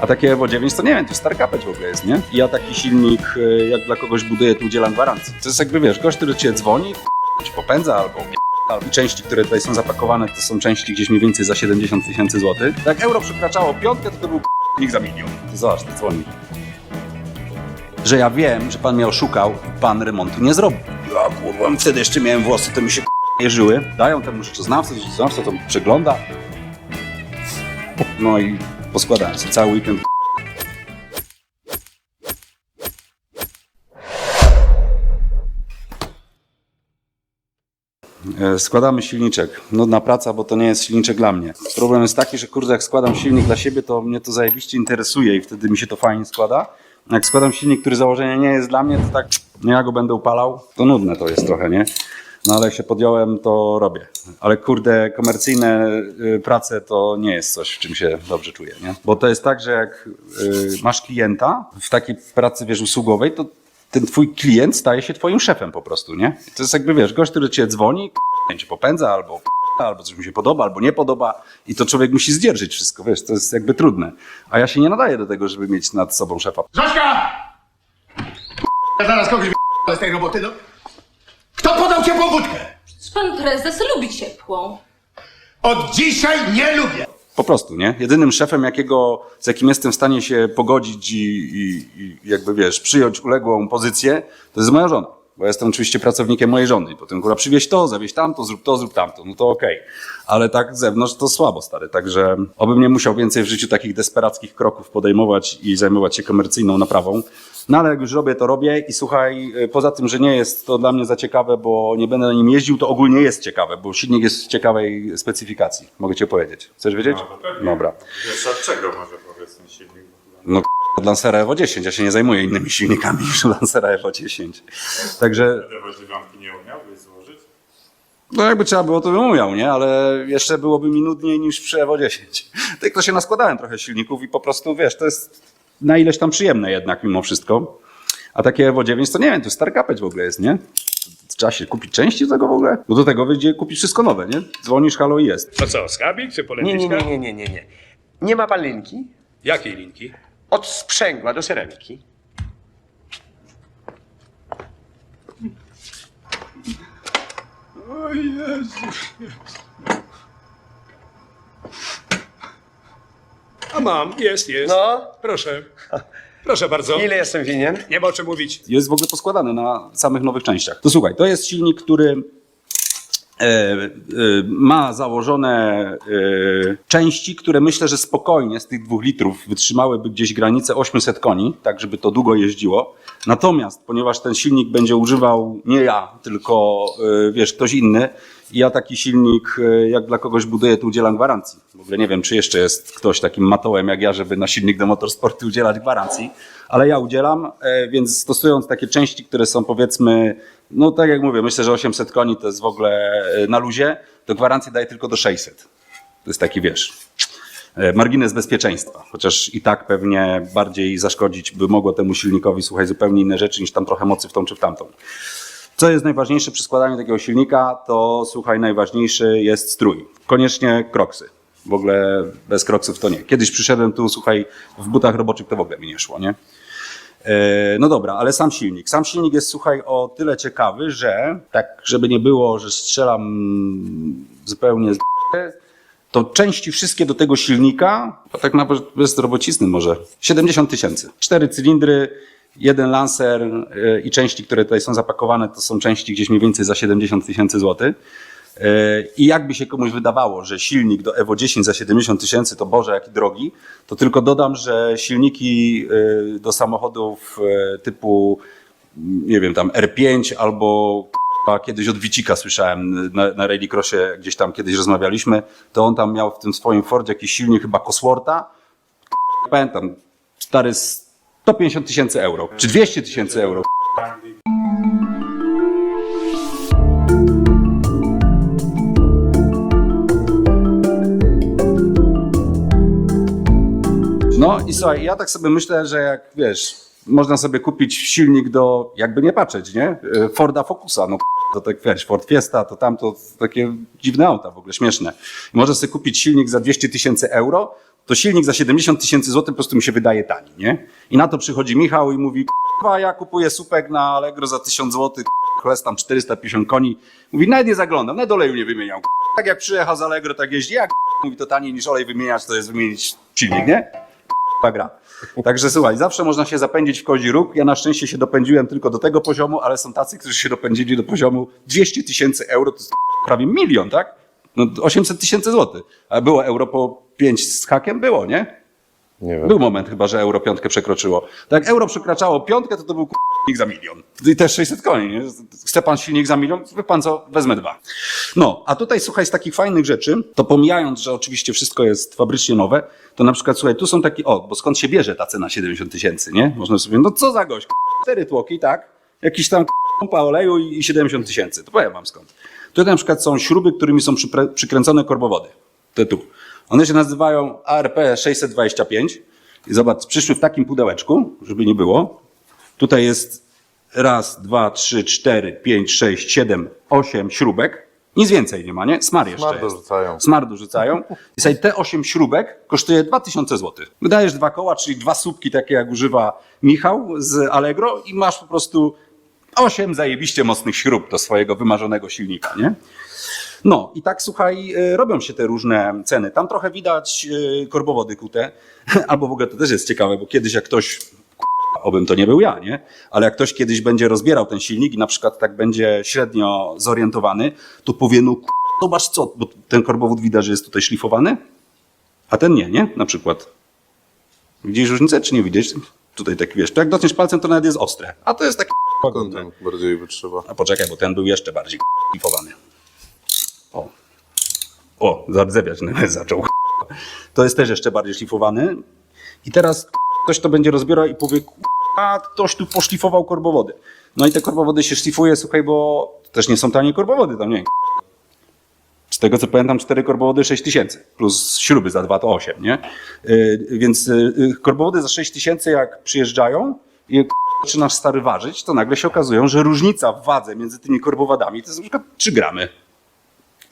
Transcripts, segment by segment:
A takie Evo 9 to nie wiem, to starkapeć w ogóle jest, nie? I ja taki silnik, y, jak dla kogoś buduję, to udzielam gwarancji. To jest jakby, wiesz, gość, który cię dzwoni, ci popędza albo albo części, które tutaj są zapakowane, to są części gdzieś mniej więcej za 70 tysięcy złotych. Jak euro przekraczało piątkę, to to był ich za milion. To zobacz, to dzwoni. Że ja wiem, że pan mnie oszukał, pan remontu nie zrobił. Ja kurwa, wtedy jeszcze miałem włosy, to mi się jeżyły. Dają temu rzeczoznawcy, rzeczoznawca to przegląda. No i poskładałem sobie cały weekend. Składamy silniczek. Nudna praca, bo to nie jest silniczek dla mnie. Problem jest taki, że kurde, jak składam silnik dla siebie, to mnie to zajebiście interesuje i wtedy mi się to fajnie składa. Jak składam silnik, który z założenia nie jest dla mnie, to tak, no ja go będę upalał, to nudne to jest trochę, nie? No ale jak się podjąłem, to robię. Ale kurde, komercyjne y, prace to nie jest coś, w czym się dobrze czuję, nie? Bo to jest tak, że jak y, masz klienta w takiej pracy, wiesz, usługowej, to ten twój klient staje się twoim szefem po prostu, nie? To jest jakby, wiesz, gość, który cię dzwoni, k***a, cię popędza, albo k***a, albo coś mu się podoba, albo nie podoba i to człowiek musi zdzierżyć wszystko, wiesz, to jest jakby trudne. A ja się nie nadaję do tego, żeby mieć nad sobą szefa. Zośka! Ja zaraz kogoś z tej roboty, no. Kto podał ciepłą wódkę? Przecież pan prezes lubi ciepłą. Od dzisiaj nie lubię. Po prostu, nie? Jedynym szefem, jakiego, z jakim jestem w stanie się pogodzić i, i, i jakby, wiesz, przyjąć uległą pozycję, to jest moja żona. Bo ja jestem oczywiście pracownikiem mojej żony. I potem, kurwa, przywieź to, zawieź tamto, zrób to, zrób tamto. No to okej. Ale tak z zewnątrz to słabo, stary. Także obym nie musiał więcej w życiu takich desperackich kroków podejmować i zajmować się komercyjną naprawą. No ale jak już robię, to robię i słuchaj, y, poza tym, że nie jest to dla mnie za ciekawe, bo nie będę na nim jeździł, to ogólnie jest ciekawe, bo silnik jest w ciekawej specyfikacji. Mogę cię powiedzieć. Chcesz wiedzieć? No, pewnie. Dobra. Wiesz od czego może powiedz mi silnik? No od Lancera Evo 10, ja się nie zajmuję innymi silnikami niż Lancera Evo 10. Także, nie umiałbyś złożyć? no jakby trzeba było, to bym umiał, nie? Ale jeszcze byłoby mi nudniej niż przy Evo 10. Tak to się naskładałem trochę silników i po prostu, wiesz, to jest na ileś tam przyjemne jednak mimo wszystko. A takie Evo 9 to nie wiem, to starkapeć w ogóle jest, nie? Trzeba się kupić części do tego w ogóle? Bo do tego wyjdzie kupić wszystko nowe, nie? Dzwonisz, halo i jest. To co, skarbik czy Nie, nie, nie, nie, nie, nie, nie. Nie ma pan linki? Jakiej linki? Od sprzęgła do ceramiki. O Jezu. A mam, jest, jest. No, Proszę. Proszę bardzo. ile jestem winien? Nie ma o czym mówić. jest w ogóle poskładany na samych nowych częściach. To słuchaj, to jest silnik, który e, e, ma założone e, części, które myślę, że spokojnie z tych dwóch litrów wytrzymałyby gdzieś granicę 800 koni, tak żeby to długo jeździło. Natomiast, ponieważ ten silnik będzie używał nie ja, tylko e, wiesz, ktoś inny, ja taki silnik, e, jak dla kogoś buduję, to udzielam gwarancji. W ogóle nie wiem, czy jeszcze jest ktoś takim matołem jak ja, żeby na silnik do motorsportu udzielać gwarancji, ale ja udzielam, e, więc stosując takie części, które są powiedzmy, no tak jak mówię, myślę, że 800 koni to jest w ogóle e, na luzie, to gwarancję daję tylko do 600. To jest taki, wiesz, margines bezpieczeństwa, chociaż i tak pewnie bardziej zaszkodzić by mogło temu silnikowi, słuchaj, zupełnie inne rzeczy niż tam trochę mocy w tą czy w tamtą. Co jest najważniejsze przy składaniu takiego silnika, to słuchaj, najważniejszy jest strój. Koniecznie kroksy. W ogóle bez kroksów to nie. Kiedyś przyszedłem tu, słuchaj, w butach roboczych to w ogóle mi nie szło, nie? E, No dobra, ale sam silnik. Sam silnik jest, słuchaj, o tyle ciekawy, że tak, żeby nie było, że strzelam zupełnie z to części wszystkie do tego silnika, a tak nawet bez robocizny może, 70 tysięcy. Cztery cylindry, jeden lancer e, i części, które tutaj są zapakowane, to są części gdzieś mniej więcej za 70 tysięcy złotych. E, I jakby się komuś wydawało, że silnik do Evo 10 za 70 tysięcy to Boże, jaki drogi, to tylko dodam, że silniki e, do samochodów typu, nie wiem, tam R5 albo kiedyś od Wicika słyszałem na, na rallycrossie, gdzieś tam kiedyś rozmawialiśmy, to on tam miał w tym swoim Fordzie jakiś silnik chyba Cosworta, k***a, pamiętam, stary 150 tysięcy euro, czy 200 tysięcy euro. No i słuchaj, ja tak sobie myślę, że jak wiesz, można sobie kupić silnik do, jakby nie patrzeć, nie? E, Forda Focusa, no to tak wiesz, Ford Fiesta, to tamto, takie dziwne auta w ogóle, śmieszne. Można sobie kupić silnik za 200 tysięcy euro, to silnik za 70 tysięcy złotych po prostu mi się wydaje tani, nie? I na to przychodzi Michał i mówi, k***a, ja kupuję supek na Allegro za 1000 złotych, k***a, jest tam 450 koni. Mówi, nawet nie zaglądam, nawet oleju nie wymieniał. Tak jak przyjechał z Allegro, tak jeździ, jak mówi, to taniej niż olej wymieniać, to jest wymienić silnik, nie? K***a gra. Także słuchaj, zawsze można się zapędzić w kozi róg. Ja na szczęście się dopędziłem tylko do tego poziomu, ale są tacy, którzy się dopędzili do poziomu 200 tysięcy euro, to jest prawie milion, tak? No 800 tysięcy złotych. A było euro po 5 z hakiem? Było, nie? Nie wiem. Był moment chyba, że euro piątkę przekroczyło. Tak jak euro przekraczało piątkę, to to był silnik za milion. I też 600 koni, nie? Chce pan silnik za milion? Wie pan co? Wezmę dwa. No, a tutaj słuchaj, z takich fajnych rzeczy, to pomijając, że oczywiście wszystko jest fabrycznie nowe, to na przykład słuchaj, tu są takie, o, bo skąd się bierze ta cena 70 tysięcy, nie? Można sobie, no co za gość, k***a, cztery tłoki, tak? Jakiś tam pompa oleju i i 70 tysięcy. To powiem wam skąd. Tutaj na przykład są śruby, którymi są przykręcone korbowody. Te tu. One się nazywają ARP 625. I zobacz, przyszły w takim pudełeczku, żeby nie było. Tutaj jest raz, dwa, trzy, cztery, pięć, sześć, siedem, osiem śrubek. Nic więcej nie ma, nie? Smar jeszcze Smar jest. dorzucają. Smar dorzucają. I sobie te osiem śrubek kosztuje 2000 zł. Wydajesz dwa koła, czyli dwa słupki takie jak używa Michał z Allegro i masz po prostu osiem zajebiście mocnych śrub do swojego wymarzonego silnika, nie? No i tak słuchaj, y, robią się te różne ceny. Tam trochę widać y, korbowody kute, albo w ogóle to też jest ciekawe, bo kiedyś jak ktoś, obym to nie był ja, nie? Ale jak ktoś kiedyś będzie rozbierał ten silnik i na przykład tak będzie średnio zorientowany, to powie, no zobacz co, bo ten korbowód widać, że jest tutaj szlifowany, a ten nie, nie? Na przykład. Widzisz różnicę, czy nie widzisz? Tutaj tak wiesz, to jak dotkniesz palcem, to nawet jest ostre, a to jest taki Kątem bardziej wytrzyma. a poczekaj, bo ten był jeszcze bardziej klifowany. O. Zardzewiać nawet zaczął. To jest też jeszcze bardziej szlifowany. I teraz ktoś to będzie rozbierał i powie, a ktoś tu poszlifował korbowody. No i te korbowody się szlifuje, słuchaj, bo też nie są tanie korbowody, tam nie. Z tego co pamiętam, cztery korbowody 6 tysięcy, plus śruby za dwa to 8, nie? Yy, więc yy, korbowody za 6 tysięcy jak przyjeżdżają i zaczynasz stary ważyć, to nagle się okazują, że różnica w wadze między tymi korbowadami to jest na przykład 3 gramy.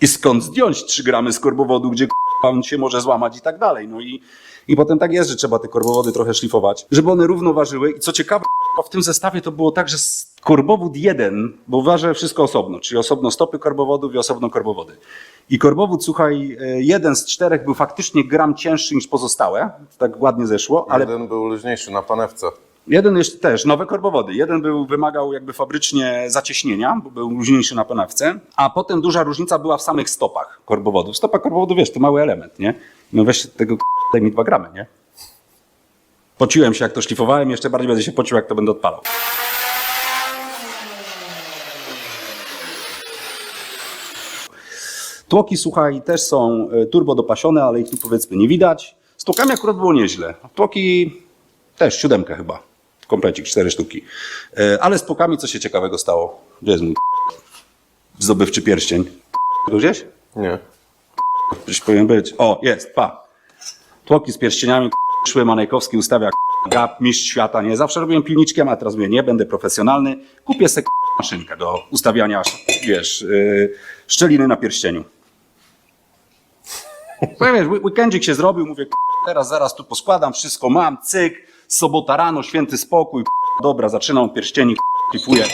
I skąd zdjąć 3 gramy z korbowodu, gdzie on się może złamać i tak dalej. No i, i potem tak jest, że trzeba te korbowody trochę szlifować, żeby one równo ważyły. I co ciekawe, k***a, w tym zestawie to było tak, że korbowód jeden, bo ważę wszystko osobno, czyli osobno stopy korbowodów i osobno korbowody. I korbowód, słuchaj, e, jeden z czterech był faktycznie gram cięższy niż pozostałe, tak ładnie zeszło, ale Jeden był luźniejszy na panewce. Jeden jeszcze też, nowe korbowody. Jeden był, wymagał jakby fabrycznie zacieśnienia, bo był luźniejszy na panawce, a potem duża różnica była w samych stopach korbowodów. Stopa korbowodu, wiesz, to mały element, nie? No weź tego, daj mi dwa gramy, nie? Pociłem się, jak to szlifowałem, jeszcze bardziej będę się pocił, jak to będę odpalał. Tłoki, słuchaj, też są e, turbo dopasione, ale ich tu powiedzmy nie widać. Z tłokami akurat było nieźle. Tłoki też siódemkę chyba. Komplecik, cztery sztuki. E, Ale z tłokami co się ciekawego stało? Gdzie jest mój zdobywczy pierścień? Go gdzieś? Nie. Gdzieś powinien być. O, jest, pa. Tłoki z pierścieniami, szły Manejkowski ustawia gap, mistrz świata, nie? Zawsze robiłem pilniczkiem, a teraz mówię, nie, będę profesjonalny. Kupię sobie maszynkę do ustawiania, wiesz, yy, szczeliny na pierścieniu. No wiesz, weekendzik się zrobił, mówię, teraz zaraz tu poskładam, wszystko mam, cyk, sobota rano, święty spokój, dobra, zaczynam pierścieni, klipuję,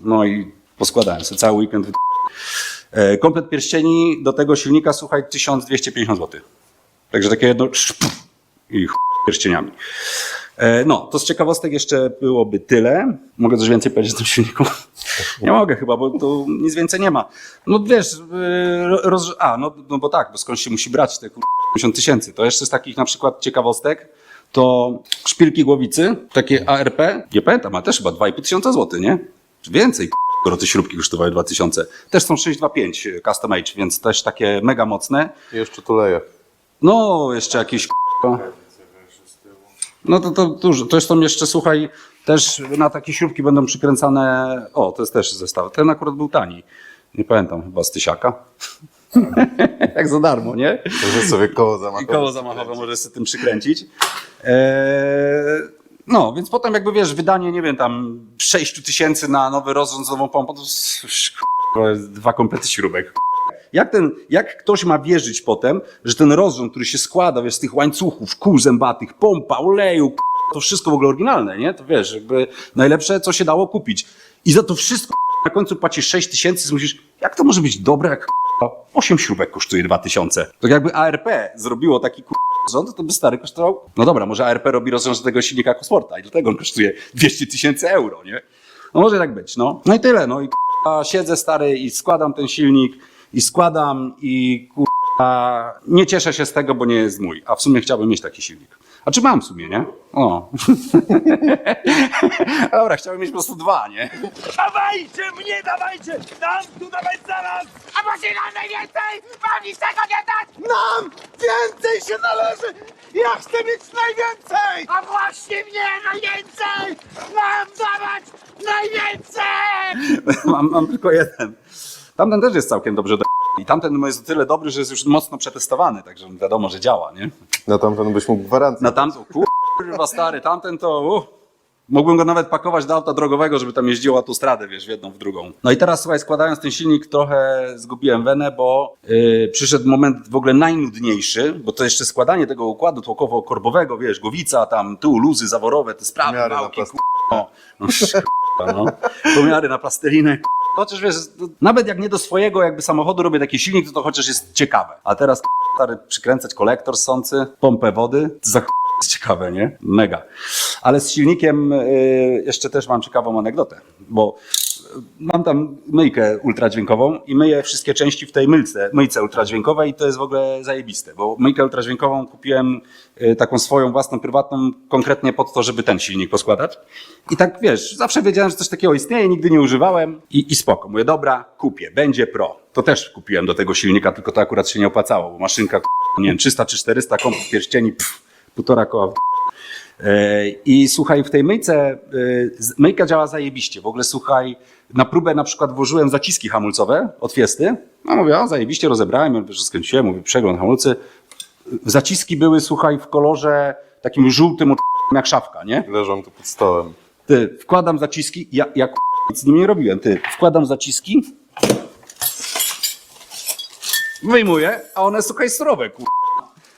no i poskładałem sobie cały weekend. E, Komplet pierścieni do tego silnika, słuchaj, 1250 zł. Także takie jedno i pierścieniami. E, No, to z ciekawostek jeszcze byłoby tyle. Mogę coś więcej powiedzieć o tym silniku? Nie mogę chyba, bo tu nic więcej nie ma. No wiesz, e, roz... a, no, no bo tak, bo skąd się musi brać te kur- 50 tysięcy. To jeszcze z takich na przykład ciekawostek, to szpilki głowicy, takie ARP, nie pamiętam, a też chyba 2,5 tysiąca złotych, nie? Czy Więcej, skoro te śrubki kosztowały 2000. Też są 625 custom age, więc też takie mega mocne. I jeszcze tu leje. No, jeszcze jakieś k***a. No to, to dużo. To są jeszcze, słuchaj, też na takie śrubki będą przykręcane. O, to jest też zestaw. Ten akurat był tani. Nie pamiętam, chyba z tysiaka. Jak za darmo, nie? Że sobie koło zamachowe. I koło zamachowe możesz sobie tym przykręcić. Eee, no, więc potem jakby wiesz, wydanie, nie wiem, tam 6 tysięcy na nowy rozrząd z nową pompą, to jest, dwa komplety śrubek. jak, ten, jak ktoś ma wierzyć potem, że ten rozrząd, który się składa wiesz, z tych łańcuchów, kół zębatych, pompa, oleju, to wszystko w ogóle oryginalne, nie? To wiesz, jakby najlepsze, co się dało kupić. I za to wszystko na końcu płacisz 6 tysięcy, myślisz, jak to może być dobre, jak 8 śrubek kosztuje 2 tysiące. To jakby ARP zrobiło taki k***a rozrząd, to by stary kosztował, no dobra, może ARP robi rozrząd tego silnika Cosporta i dlatego on kosztuje 200 tysięcy euro, nie? No może tak być, no. No i tyle, no i k***a, siedzę stary i składam ten silnik i składam i k***a, nie cieszę się z tego, bo nie jest mój, a w sumie chciałbym mieć taki silnik. A czy mam w sumie, nie? O. Dobra, chciałbym mieć po prostu dwa, nie? Dawajcie mnie, dawajcie! Dam tu dawać zaraz! A może nam najwięcej? Wam niczego nie dać! Nam więcej się należy! Ja chcę mieć najwięcej! A właśnie mnie najwięcej! Mam dawać najwięcej! mam, mam tylko jeden. Tamten też jest całkiem dobrze do... I tamten jest o tyle dobry, że jest już mocno przetestowany, także wiadomo, że działa, nie? Na tamten byś mógł gwarancję. Na tamten, kurwa stary, tamten to... Uh, mógłbym go nawet pakować do auta drogowego, żeby tam jeździło autostradę, wiesz, w jedną, w drugą. No i teraz, słuchaj, składając ten silnik, trochę zgubiłem wenę, bo yy, przyszedł moment w ogóle najnudniejszy, bo to jeszcze składanie tego układu tłokowo-korbowego, wiesz, głowica, tam tu, luzy zaworowe, te sprawy, Pomiary na plastykę. kurwa, no, kurwa, no. Pomiary na plastelinę, Chociaż wiesz, nawet jak nie do swojego jakby samochodu robię taki silnik, to to chociaż jest ciekawe. A teraz stary, przykręcać kolektor sący, pompę wody, za jest ciekawe, nie? Mega. Ale z silnikiem y, jeszcze też mam ciekawą anegdotę, bo y, mam tam myjkę ultradźwiękową i myję wszystkie części w tej myjce, myjce ultradźwiękowej i to jest w ogóle zajebiste, bo myjkę ultradźwiękową kupiłem y, taką swoją własną, prywatną, konkretnie pod to, żeby ten silnik poskładać. I tak wiesz, zawsze wiedziałem, że coś takiego istnieje, nigdy nie używałem i, i spoko. Mówię, dobra, kupię, będzie pro. To też kupiłem do tego silnika, tylko to akurat się nie opłacało, bo maszynka, nie wiem, 300 czy 400 kompów pierścieni, pff, półtora koła w E, I słuchaj, w tej myjce, e, myjka działa zajebiście. W ogóle słuchaj, na próbę na przykład włożyłem zaciski hamulcowe od Fiesty. No mówię, o zajebiście rozebrałem, ja że skręciłem, mówię, przegląd hamulcy. Zaciski były, słuchaj, w kolorze takim żółtym od jak szafka, nie? Leżą tu pod stołem. Ty, wkładam zaciski, ja, ja nic z nimi nie robiłem, ty, wkładam zaciski, wyjmuję, a one, słuchaj, surowe, kur...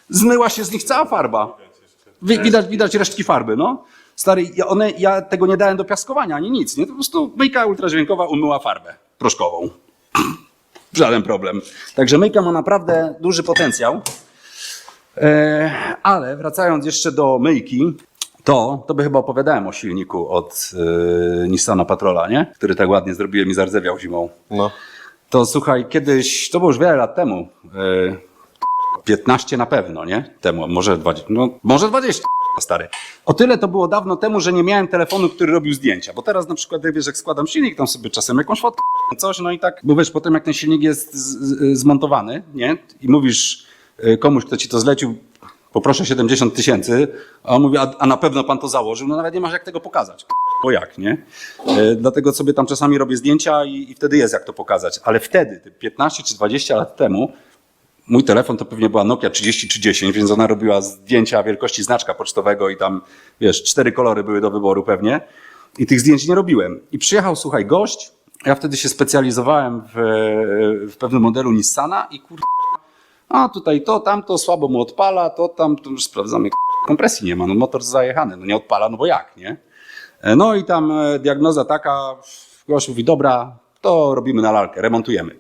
Zmyła się z nich cała farba. Wi- Widać, widać resztki farby, no. Stary, ja, one, ja tego nie dałem do piaskowania, ani nic, nie? To po prostu myjka ultradźwiękowa umyła farbę proszkową. Żaden problem. Także myjka ma naprawdę duży potencjał. E, ale wracając jeszcze do myjki, to, to by chyba opowiadałem o silniku od e, Nissana Patrola, nie? Który tak ładnie zrobiłem i zardzewiał zimą. No. To słuchaj, kiedyś, to było już wiele lat temu, e, 15 na pewno, nie? Temu, może 20, no, może 20, stary. O tyle to było dawno temu, że nie miałem telefonu, który robił zdjęcia, bo teraz na przykład, wiesz, jak składam silnik, tam sobie czasem jakąś fotkę, coś, no i tak, bo wiesz, potem jak ten silnik jest zmontowany, nie? I mówisz e, komuś, kto ci to zlecił, poproszę 70 tysięcy, a on mówi, a, a na pewno pan to założył, no nawet nie masz jak tego pokazać. Bo jak, nie? E, dlatego sobie tam czasami robię zdjęcia i, i wtedy jest jak to pokazać. Ale wtedy, te 15 czy 20 lat temu, mój telefon to pewnie była Nokia 30 czy 10, więc ona robiła zdjęcia wielkości znaczka pocztowego i tam, wiesz, cztery kolory były do wyboru pewnie. I tych zdjęć nie robiłem. I przyjechał, słuchaj, gość. Ja wtedy się specjalizowałem w, w pewnym modelu Nissana i kur... A tutaj to, tamto, słabo mu odpala, to tam, to już sprawdzamy, kompresji nie ma, no motor zajechany, no nie odpala, no bo jak, nie? No i tam e, diagnoza taka, gość mówi, dobra, to robimy na lalkę, remontujemy.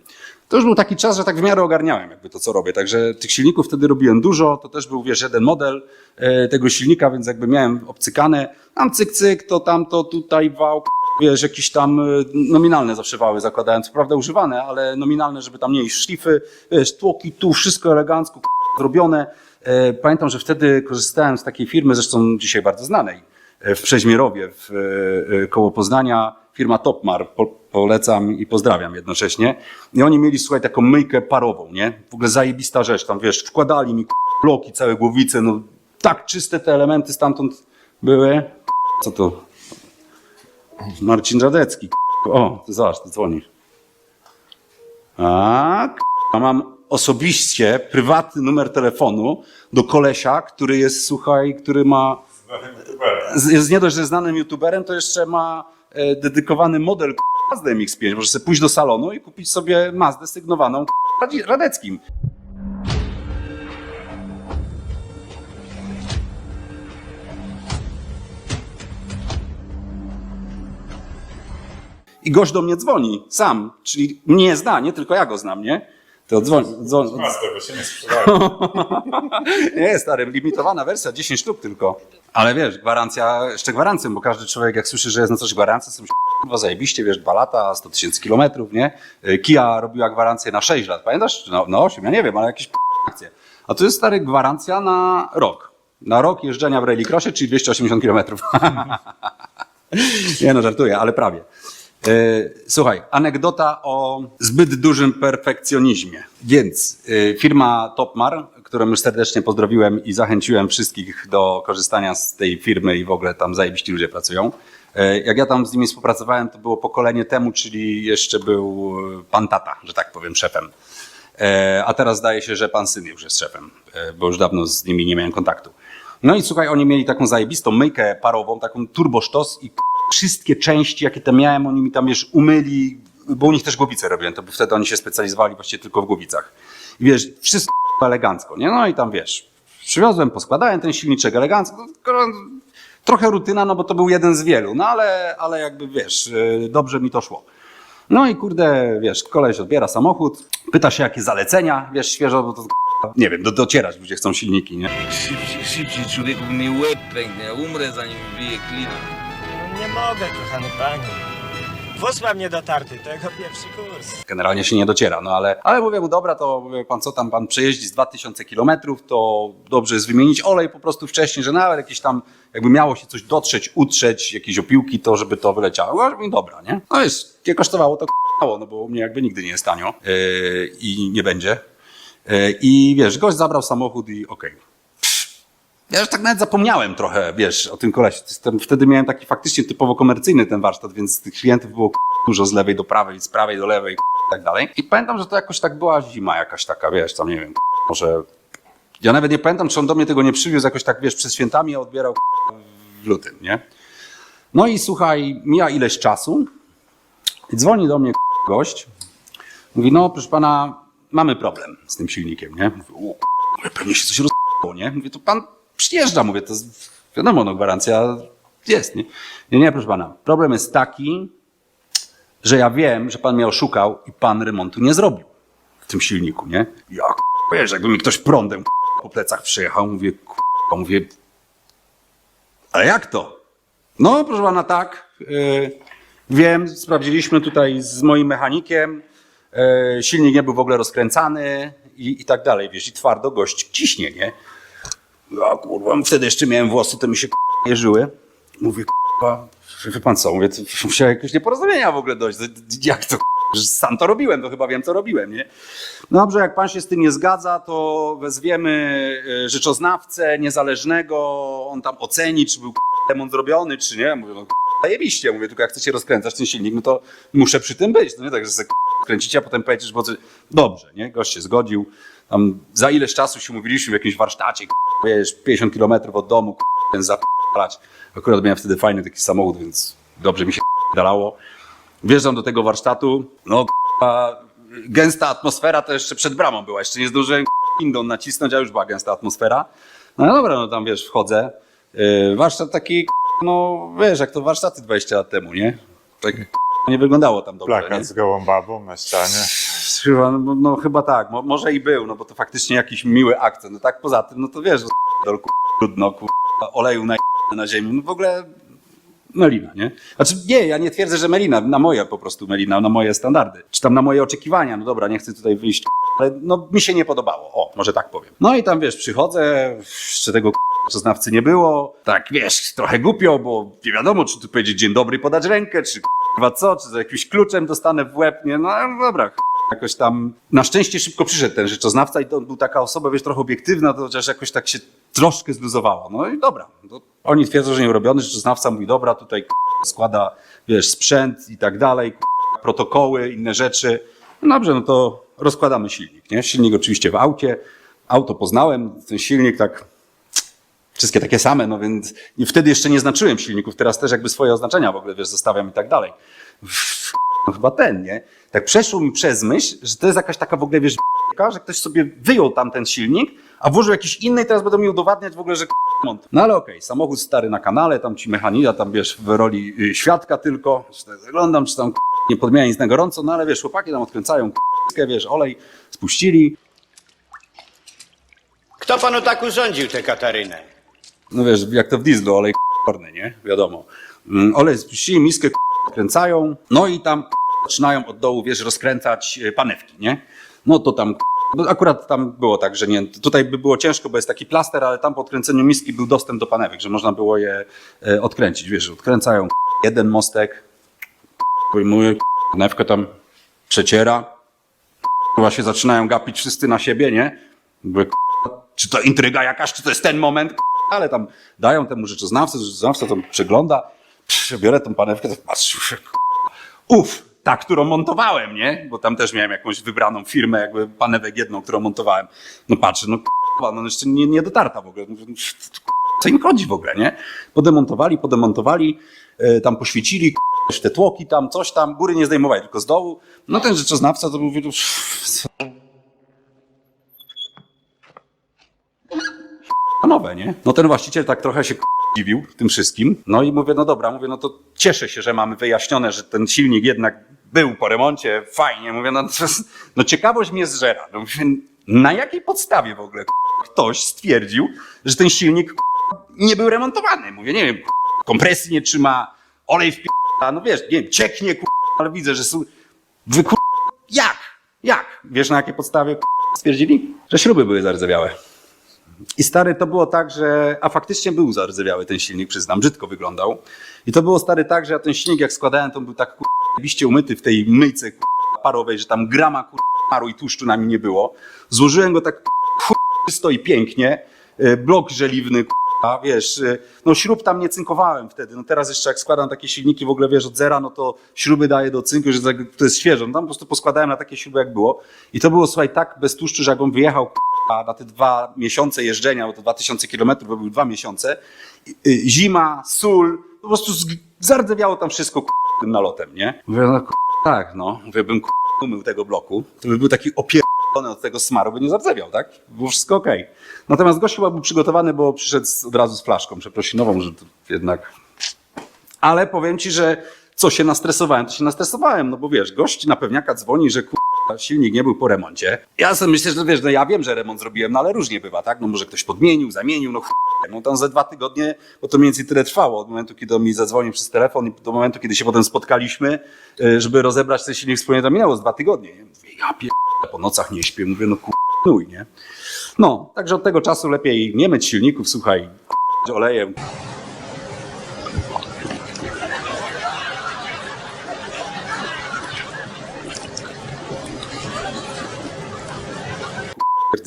To już był taki czas, że tak w miarę ogarniałem jakby to, co robię. Także tych silników wtedy robiłem dużo. To też był, wiesz, jeden model e, tego silnika, więc jakby miałem obcykane. Tam cyk, cyk, to tamto, tutaj wał, wiesz, jakieś tam e, nominalne zawsze wały zakładałem. Co prawda używane, ale nominalne, żeby tam nie iść szlify, wiesz, tłoki tu, wszystko elegancko, zrobione. E, Pamiętam, że wtedy korzystałem z takiej firmy, zresztą dzisiaj bardzo znanej, w Przeźmierowie, w, e, e, koło Poznania, firma Topmar, po, polecam i pozdrawiam jednocześnie. I oni mieli, słuchaj, taką myjkę parową, nie? W ogóle zajebista rzecz, tam wiesz, wkładali mi bloki, całe głowice, no tak czyste te elementy stamtąd były. Co to? Marcin Radecki. O, ty zobacz, ty dzwonisz. A, k- mam osobiście prywatny numer telefonu do kolesia, który jest, słuchaj, który ma Jest nie dość, że znanym youtuberem, to jeszcze ma e, dedykowany model Mazdę MX-5, możesz sobie pójść do salonu i kupić sobie Mazdę sygnowaną Radeckim. I gość do mnie dzwoni, sam, czyli mnie zna, nie tylko ja go znam, nie? To dzwoni, dzwoni, Mazda, bo się nie sprzedaje. nie, stary, limitowana wersja, 10 sztuk tylko. Ale wiesz, gwarancja, jeszcze gwarancją, bo każdy człowiek jak słyszy, że jest na coś gwarancja, sobie myśli, kurwa zajebiście, wiesz, 2 lata, 100 tysięcy kilometrów, nie? Y, Kia robiła gwarancję na 6 lat, pamiętasz? Czy Na, na 8, ja nie wiem, ale jakieś akcje. A tu jest, stary, gwarancja na rok. Na rok jeżdżenia w rallycrossie, czyli 280 kilometrów. nie no, żartuję, ale prawie. E, Słuchaj, anegdota o zbyt dużym perfekcjonizmie. Więc e, firma Topmar, którą już serdecznie pozdrowiłem i zachęciłem wszystkich do korzystania z tej firmy i w ogóle tam zajebiści ludzie pracują. E, Jak ja tam z nimi współpracowałem, to było pokolenie temu, czyli jeszcze był pan tata, że tak powiem, szefem. A teraz zdaje się, że pan syn już jest szefem, bo już dawno z nimi nie miałem kontaktu. No i słuchaj, oni mieli taką zajebistą myjkę parową, taką turbosztos i wszystkie części, jakie tam miałem, oni mi tam wiesz, umyli, bo u nich też głowice robiłem, to wtedy oni się specjalizowali właściwie tylko w głowicach. I wiesz, wszystko elegancko, nie? No i tam wiesz, przywiozłem, poskładałem ten silniczek elegancko, trochę rutyna, no bo to był jeden z wielu, no ale, ale jakby wiesz, y, dobrze mi to szło. No i kurde, wiesz, koleś odbiera samochód, pyta się jakie zalecenia, wiesz, świeżo, bo to nie wiem, do, docierać ludzie chcą silniki, nie? Szybciej, szybciej, człowieku, mi łeb pęknie, umrę zanim wbije klina. No nie mogę, kochany panie. Wóz mam niedotarty, to jego pierwszy kurs. Generalnie się nie dociera, no ale, ale mówię mu, dobra, to pan co tam, pan przejeździ z 2000 kilometrów, to dobrze jest wymienić olej po prostu wcześniej, że nawet jakieś tam, jakby miało się coś dotrzeć, utrzeć, jakieś opiłki, to żeby to wyleciało. Ja mówię, dobra, nie? No wiesz, nie kosztowało to k***ało, no bo u mnie jakby nigdy nie jest tanio yy, i nie będzie. Yy, I wiesz, gość zabrał samochód i okej. Ja już tak nawet zapomniałem trochę, wiesz, o tym kolesie. Wtedy miałem taki faktycznie typowo komercyjny ten warsztat, więc tych klientów było dużo z lewej do prawej, z prawej do lewej i tak dalej. I pamiętam, że to jakoś tak była zima jakaś taka, wiesz, tam nie wiem, może... Ja nawet nie pamiętam, czy on do mnie tego nie przywiózł jakoś tak, wiesz, przed świętami, odbierał w lutym, nie? No i słuchaj, mija ileś czasu i dzwoni do mnie gość, mówi, no proszę pana, mamy problem z tym silnikiem, nie? Mówię, o, pewnie się coś roz***ło, nie? Mówię, to pan przyjeżdża, mówię, to wiadomo, no gwarancja jest, nie? Nie, nie, proszę pana, problem jest taki, że ja wiem, że pan mnie oszukał i pan remontu nie zrobił w tym silniku, nie? Ja, k***, wiesz, jakby mi ktoś prądem po plecach przyjechał, mówię, k***, mówię, ale jak to? No, proszę pana, tak, yy, wiem, sprawdziliśmy tutaj z moim mechanikiem, yy, silnik nie był w ogóle rozkręcany i, i tak dalej, wiesz, i twardo gość ciśnie, nie? Ja kurwa, wtedy jeszcze miałem włosy, to mi się k***a, jeżyły. Mówię, kurwa, wie pan co, mówię, to musiało jakieś nieporozumienia w ogóle dojść. Jak to, że sam to robiłem, to chyba wiem, co robiłem, nie? Dobrze, jak pan się z tym nie zgadza, to wezwiemy e, rzeczoznawcę niezależnego, on tam oceni, czy był k***a, remont zrobiony, czy nie. Mówię, no zajebiście, mówię, tylko jak chcecie rozkręcać ten silnik, no to muszę przy tym być, no nie tak, że k***a, kręcicie, a potem powiecie, że. Dobrze, nie? Gość się zgodził. Tam za ileś czasu się umówiliśmy w jakimś warsztacie, wiesz, 50 kilometrów od domu, k***a, ten zapalać. Akurat miałem wtedy fajny taki samochód, więc dobrze mi się k***a, dalało. Wjeżdżam do tego warsztatu, no gęsta atmosfera to jeszcze przed bramą była, jeszcze nie zdążyłem Indon nacisnąć, a już była gęsta atmosfera. No dobra, no tam wiesz, wchodzę. Yy, warsztat taki, no wiesz, jak to warsztaty 20 lat temu, nie? Tak nie wyglądało tam dobrze, nie? Plakat z gołą babą na ścianie. Chyba, no, no chyba tak, Mo, może i był, no bo to faktycznie jakiś miły akcent. No tak poza tym, no to wiesz, no, trudno, oleju na, na ziemi, no w ogóle melina, nie? Znaczy nie, ja nie twierdzę, że melina, na moje po prostu melina, na moje standardy, czy tam na moje oczekiwania, no dobra, nie chcę tutaj wyjść, ale no mi się nie podobało, o, może tak powiem. No i tam wiesz, przychodzę, jeszcze tego znawcy nie było, tak wiesz, trochę głupio, bo nie wiadomo, czy tu powiedzieć dzień dobry, podać rękę, czy kurwa co, czy z jakimś kluczem dostanę w łeb, nie, no dobra, jakoś tam, na szczęście szybko przyszedł ten rzeczoznawca i to był taka osoba, wiesz, trochę obiektywna, to chociaż jakoś tak się troszkę zluzowało. No i dobra, to oni twierdzą, że nie urobiony, rzeczoznawca mówi, dobra, tutaj składa, wiesz, sprzęt i tak dalej, protokoły, inne rzeczy. No dobrze, no to rozkładamy silnik, nie? Silnik oczywiście w aucie, auto poznałem, ten silnik tak wszystkie takie same, no więc i wtedy jeszcze nie znaczyłem silników, teraz też jakby swoje oznaczenia w ogóle, wiesz, zostawiam i tak dalej. no chyba ten, nie? Tak przeszło mi przez myśl, że to jest jakaś taka w ogóle, wiesz, że ktoś sobie wyjął tam ten silnik, a włożył jakiś inny i teraz będą mi udowadniać w ogóle, że mont. No ale okej, samochód stary na kanale, tam ci mechanika, tam wiesz, w roli y, świadka tylko, czy tak zaglądam, czy tam nie podmienia nic na gorąco, no ale wiesz, chłopaki tam odkręcają wiesz, olej, spuścili, Kto panu tak urządził tę Katarynę? No wiesz, jak to w dieslu, olej korny, nie? Wiadomo. Mm, Olej spuścili, miskę kręcają, no i tam zaczynają od dołu, wiesz, rozkręcać e, panewki, nie? No to tam, akurat tam było tak, że nie, tutaj by było ciężko, bo jest taki plaster, ale tam po odkręceniu miski był dostęp do panewek, że można było je e, odkręcić, wiesz, odkręcają jeden mostek, pojmuje, panewkę tam przeciera, chyba się zaczynają gapić wszyscy na siebie, nie? Mówię, czy to intryga jakaś, czy to jest ten moment, ale tam dają temu rzeczoznawcy, rzeczoznawca to przegląda, Psz, biorę tą panewkę, to patrzę, uff, ta, którą montowałem, nie? Bo tam też miałem jakąś wybraną firmę, jakby panewek jedną, którą montowałem. No patrzę, no k***a, no jeszcze nie, nie dotarta w ogóle. Co im chodzi w ogóle, nie? Podemontowali, podemontowali, e, tam poświecili, k***a, te tłoki tam, coś tam, góry nie zdejmowali, tylko z dołu. No ten rzeczoznawca to mówi, nie? No ten właściciel tak trochę się dziwił tym wszystkim. No i mówię, no dobra, mówię, no to cieszę się, że mamy wyjaśnione, że ten silnik jednak był po remoncie, fajnie. Mówię, no, no ciekawość mnie zżera. No mówię, na jakiej podstawie w ogóle ktoś stwierdził, że ten silnik nie był remontowany? Mówię, nie wiem, kompresji nie trzyma, olej w no wiesz, nie wiem, cieknie, ale widzę, że są... Wy jak? Jak? Wiesz na jakiej podstawie stwierdzili? Że śruby były zardzewiałe. I stary, to było tak, że. A faktycznie był zardzewiały ten silnik, przyznam, brzydko wyglądał. I to było stary tak, że ja ten silnik jak składałem, to był tak kurwiście umyty w tej myjce kurwa, parowej, że tam grama kurwa, paru i tłuszczu na nim nie było. Złożyłem go tak czysto i pięknie. E, Blok żeliwny, kurwa, wiesz, e, no śrub tam nie cynkowałem wtedy. No teraz jeszcze jak składam takie silniki w ogóle, wiesz, od zera, no to śruby daję do cynku, że to jest świeże. No tam po prostu poskładałem na takie śruby jak było. I to było, słuchaj, tak bez tłuszczu, że jak on wyjechał kurwa, na te dwa miesiące jeżdżenia, bo to 2000 kilometrów, bo były dwa miesiące, y, zima, sól, po prostu zardzewiało tam wszystko tym nalotem, nie? Mówię, no tak, no. Mówię, bym umył tego bloku, to by był taki opierdolony od tego smaru, by nie zardzewiał, tak? Było wszystko okej. Natomiast gość chyba był przygotowany, bo przyszedł od razu z flaszką przeprosinową, że jednak... Ale powiem ci, że co się nastresowałem, to się nastresowałem, no bo wiesz, gość na pewniaka dzwoni, że silnik nie był po remoncie. Ja sobie myślę, że wiesz, no ja wiem, że remont zrobiłem, no ale różnie bywa, tak? No może ktoś podmienił, zamienił, no chuj, no tam ze dwa tygodnie, bo to mniej więcej tyle trwało, od momentu, kiedy on mi zadzwonił przez telefon i do momentu, kiedy się potem spotkaliśmy, y, żeby rozebrać ten silnik wspólnie, to minęło z dwa tygodnie. nie? Mówię, ja pier... po nocach nie śpię, mówię, no kurwa, nie? No, także od tego czasu lepiej nie myć silników, słuchaj, kurwa,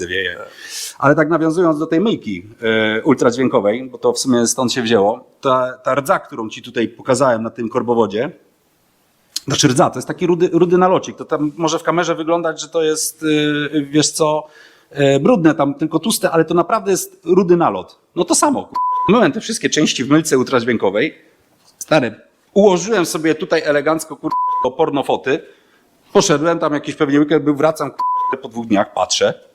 rdzewieje. Ale tak nawiązując do tej myjki e, ultradźwiękowej, bo to w sumie stąd się wzięło, ta, ta rdza, którą ci tutaj pokazałem na tym korbowodzie, znaczy rdza, to jest taki rudy, rudy nalocik, to tam może w kamerze wyglądać, że to jest, e, wiesz co, e, brudne tam, tylko tłuste, ale to naprawdę jest rudy nalot. No to samo. Myłem te wszystkie części w myjce ultradźwiękowej, stary, ułożyłem sobie tutaj elegancko kur... pornofoty, poszedłem tam jakiś pewnie weekend był, wracam kur... po dwóch dniach, patrzę,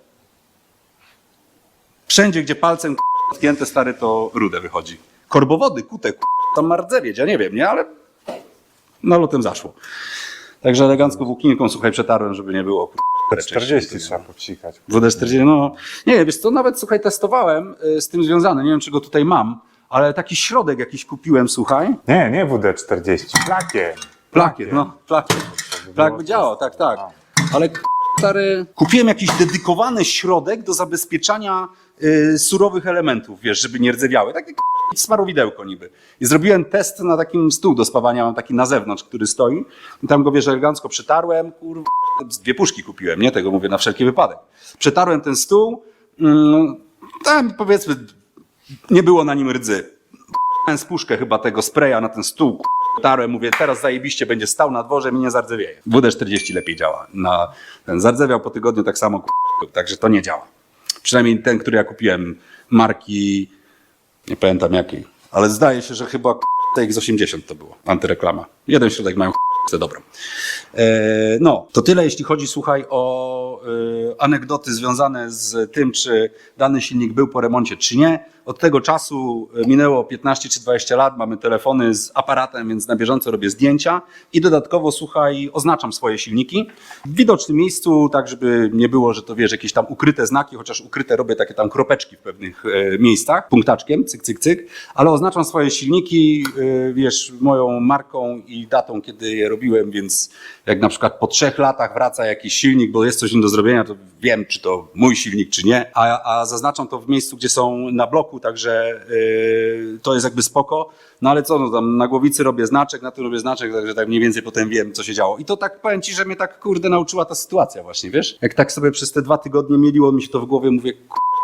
Wszędzie, gdzie palcem k***a, dotknięte stary, to rude wychodzi. Korbowody, kute, k***a, tam ma rdzewieć, ja nie wiem, nie? Ale nalotem zaszło. Także elegancko włókninką, słuchaj, przetarłem, żeby nie było k***a, 40 trzeba popsikać. WD-40, no nie, wiesz co, nawet słuchaj, testowałem y, z tym związane, nie wiem, czy go tutaj mam, ale taki środek jakiś kupiłem, słuchaj, Nie, nie WD-40, plakiem. Plakiet, no, plakiet. Plak by działał, tak, tak. Ale k- stary, kupiłem jakiś dedykowany środek do zabezpieczania surowych elementów, wiesz, żeby nie rdzewiały. Takie smarowidełko niby. I zrobiłem test na takim stół do spawania, mam taki na zewnątrz, który stoi. I tam go, wiesz, elegancko przetarłem, kurwa, dwie puszki kupiłem, nie? Tego mówię na wszelki wypadek. Przetarłem ten stół, mm, tam powiedzmy, nie było na nim rdzy. Dałem spuszkę chyba tego spraya na ten stół, tarłem, mówię, teraz zajebiście będzie stał na dworze i nie zardzewieje. WD-40 lepiej działa. Na, ten zardzewiał po tygodniu tak samo, także to nie działa. Przynajmniej ten, który ja kupiłem, marki, nie pamiętam jakiej, ale zdaje się, że chyba TX80 to było, antyreklama. Jeden środek mają Chcę dobrą. E, no, to tyle jeśli chodzi, słuchaj, o e, anegdoty związane z tym, czy dany silnik był po remoncie, czy nie. Od tego czasu e, minęło 15 czy 20 lat, mamy telefony z aparatem, więc na bieżąco robię zdjęcia i dodatkowo, słuchaj, oznaczam swoje silniki. W widocznym miejscu, tak żeby nie było, że to wiesz, jakieś tam ukryte znaki, chociaż ukryte robię takie tam kropeczki w pewnych e, miejscach, punktaczkiem, cyk, cyk, cyk, ale oznaczam swoje silniki, e, wiesz, moją marką i datą, kiedy je robiłem, więc jak na przykład po trzech latach wraca jakiś silnik, bo jest coś do zrobienia, to wiem, czy to mój silnik, czy nie, a, a zaznaczam to w miejscu, gdzie są na bloku, także yy, to jest jakby spoko. No ale co, no tam na głowicy robię znaczek, na tym robię znaczek, także tak mniej więcej potem wiem, co się działo. I to tak powiem ci, że mnie tak kurde nauczyła ta sytuacja właśnie, wiesz? Jak tak sobie przez te dwa tygodnie mieliło mi się to w głowie, mówię,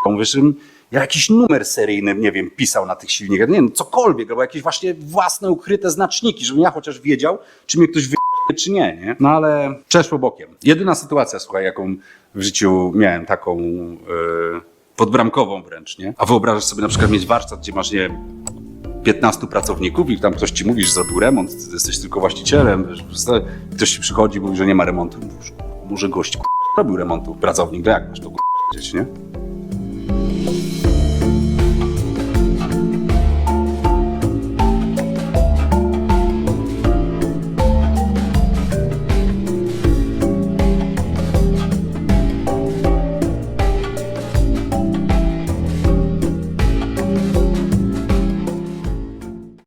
mówię, żebym ja jakiś numer seryjny, nie wiem, pisał na tych silnikach, nie wiem, cokolwiek, albo jakieś właśnie własne ukryte znaczniki, żebym ja chociaż wiedział, czy mnie ktoś wy czy nie, nie? No ale przeszło bokiem. Jedyna sytuacja, słuchaj, jaką w życiu miałem, taką yy, podbramkową wręcz, nie? A wyobrażasz sobie na przykład mieć warsztat, gdzie masz, nie wiem, 15 pracowników i tam ktoś ci mówi, że zrobił remont, ty jesteś tylko właścicielem, ktoś ci przychodzi i mówi, że nie ma remontu. Mówisz, Może gość k***, robił remontu, pracownik, to jak masz to k***, nie?